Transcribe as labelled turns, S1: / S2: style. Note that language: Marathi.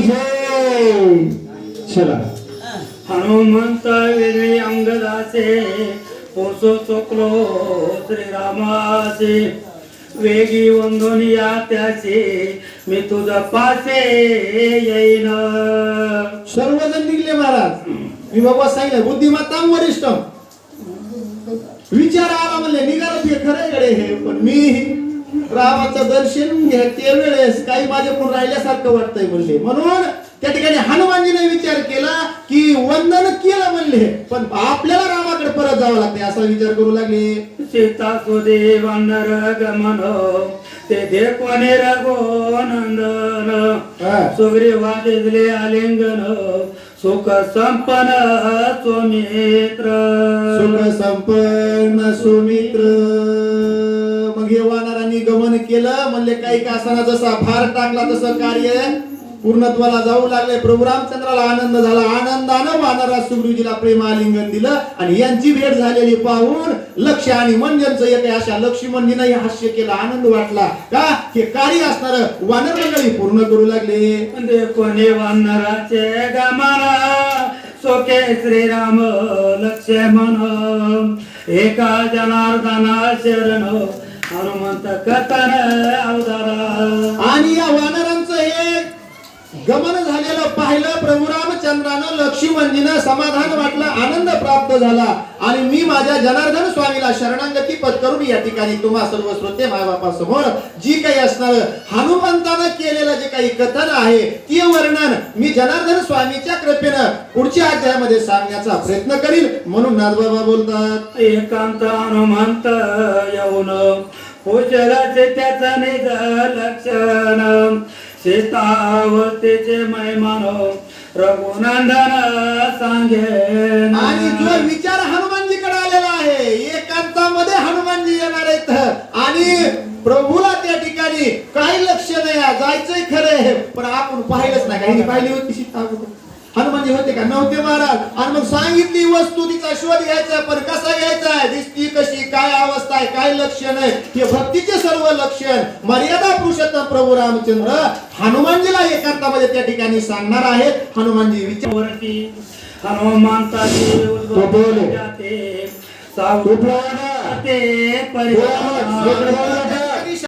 S1: जय चला.
S2: हनुमंत वेगळी अंगदाचे पोसो चोकलो श्रीरामाचे वेगी वंदोनिया त्याचे मी तुझा पासे येईन.
S1: सर्वजण निघले महाराज. मी बाबा सांगितलं बुद्धिमत्ता वरिष्ठ. विचार आला म्हणले निघालं ते खरं गडे हे पण मी रामाचं दर्शन घेते वेळेस काही माझ्याकडून राहिल्यासारखं वाटतंय म्हणले. म्हणून त्या ठिकाणी हनुमानजीने विचार केला की वंदन केलं म्हणले. पण आपल्याला रामाकडे परत जावं लागते असा विचार करू लागले.
S2: सीता सुदे वानर गमन ते देखवने रघो नंदन. सुग्रीवादिले आलिंगन सुख संपन सुमित्र.
S1: सुख संपन्न सुमित्र. मग हे वानरांनी गमन केलं. म्हणले काही का असताना जसा भार टाकला तसं कार्य पूर्णत्वाला जाऊ लागले. प्रभू रामचंद्राला आनंद झाला. आनंदानं वानरा सुग्रीजीला प्रेम आलिंगन दिलं आणि यांची भेट झालेली पाहून लक्ष आणि मंजनचं एक अशा लक्ष्मणजीनं हास्य केलं आनंद वाटला. का? हे कार्य असणार वानर मंडळी पूर्ण करू लागले.
S2: म्हणजे कोणी वानराचे गमन सोके श्रीराम लक्ष्मण. एका जनार्दना शरण हनुमंत कथन अवतारा.
S1: आणि या वानरांचं हे गमन झालेलं पाहिलं प्रभू रामचंद्रानं लक्ष्मणजीनं समाधान वाटलं आनंद प्राप्त झाला. आणि मी माझ्या जनार्दन स्वामीला शरणागती पत्करून या ठिकाणी तुम्हा सर्व श्रोते मायबापासमोर जी काही असणार हनुमंतानं केलेलं जे काही कथन आहे ते वर्णन मी जनार्दन स्वामीच्या कृपेनं पुढच्या अध्यायामध्ये सांगण्याचा प्रयत्न करील म्हणून नाथबाबा बोलतात
S2: एकांत हनुमंत येऊन पोचलाचे त्याचा निज लक्षण. सीतावतीचे मैमान रघुनंदन सांगे
S1: आणि जो विचार हनुमानजीकडे आलेला आहे एकांतामध्ये हनुमानजी येणार आहेत. आणि प्रभूला त्या ठिकाणी काही लक्ष नाही आहे. जायचंय आहे पण आपण पाहिलंच नाही काही पाहिली होती सीता हनुमानजी होते का? नव्हते महाराज. आणि मग सांगितली वस्तू तिचा शोध घ्यायचा पण कसा घ्यायचा आहे? दिसती कशी काय अवस्था आहे काय लक्षण आहे? हे भक्तीचे सर्व लक्षण मर्यादा पुरुषोत्तम प्रभू रामचंद्र हनुमानजीला एकांतामध्ये त्या ठिकाणी सांगणार आहेत. हनुमानजी विचार
S2: वरती हनुमंताची
S1: तो बोल.
S2: जाते सावते परिवार